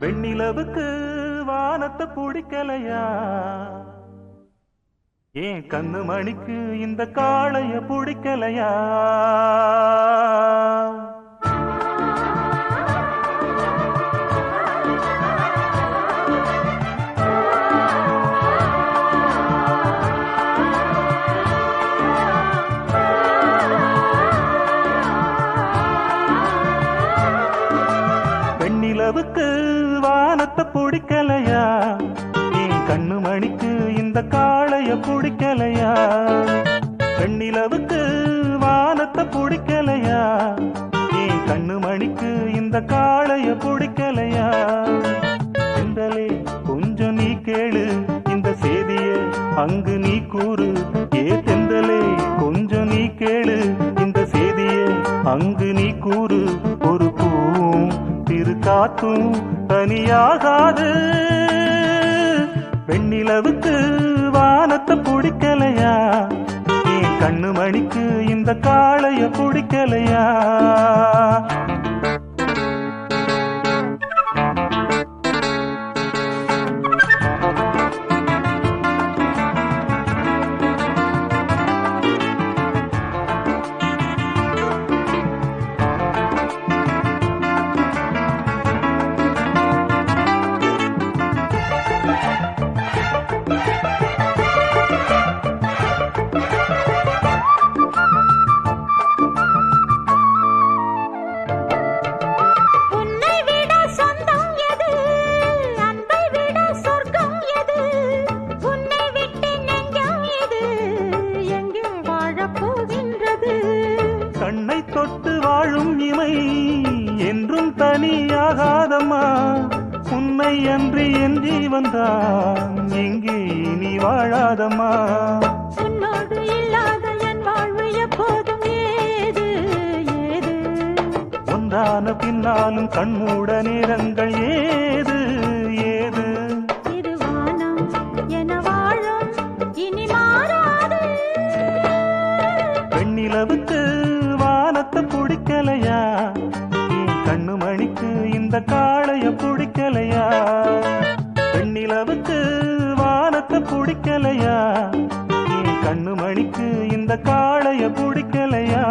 வெண்ணிலவுக்கு வானத்தை பிடிக்கலையா? ஏன் கண்ணு மணிக்கு இந்த காளைய பிடிக்கலையா? இரவுக்கு வானத்தை பிடிக்கலையா? ஏன் கண்ணு மணிக்கு இந்த காளைய பிடிக்கலையா? வெண்ணிலவுக்கு வானத்தை பிடிக்கலையா? ஏன் கண்ணு மணிக்கு இந்த காளைய பிடிக்கலையா? செந்தலே கொஞ்சம் நீ கேளு. இந்த செய்திய அங்கு நீ கூறு. ஏ தெந்தலே கொஞ்சம் நீ கேளு. இந்த செய்திய அங்கு நீ கூறு. காத்தும் தனியாகாது. வெண்ணிலவுக்கு வானத்தை பிடிக்கலையா? என் கண்ணு மணிக்கு இந்த காளைய பிடிக்கலையா? கண்ணை தொட்டு வாழும் இமை என்றும் தனியாகாதம்மா. உன்னை அன்றி என் ஜீவன்தான் எங்கே இனி வாழாதம்மா. உன்னோடு இல்லாத என் வாழ்வு எப்போதும் ஏது ஏது? ஒன்றான பின்னாலும் கண்மூட நேரங்கள் ஏது ஏது? என மணிக்கு இந்த காளைய பிடிக்கலையா? பெண்ணிலவுக்கு வானத்தை பிடிக்கலையா? என் கண்ணு மணிக்கு இந்த காளைய பிடிக்கலையா?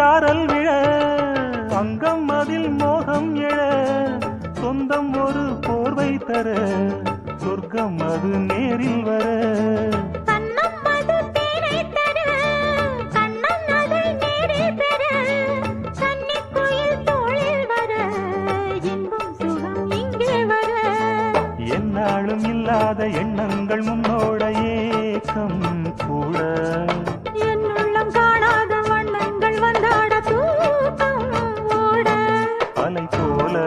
சாரல் விழ அங்கம் அதில் மோகம் எழ சொந்தம் ஒரு போர்வை தர சொர்க்கம் அது நேரில் வர. அது தேனை தர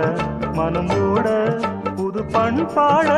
அலை மனம் ஓட புது பண்பாட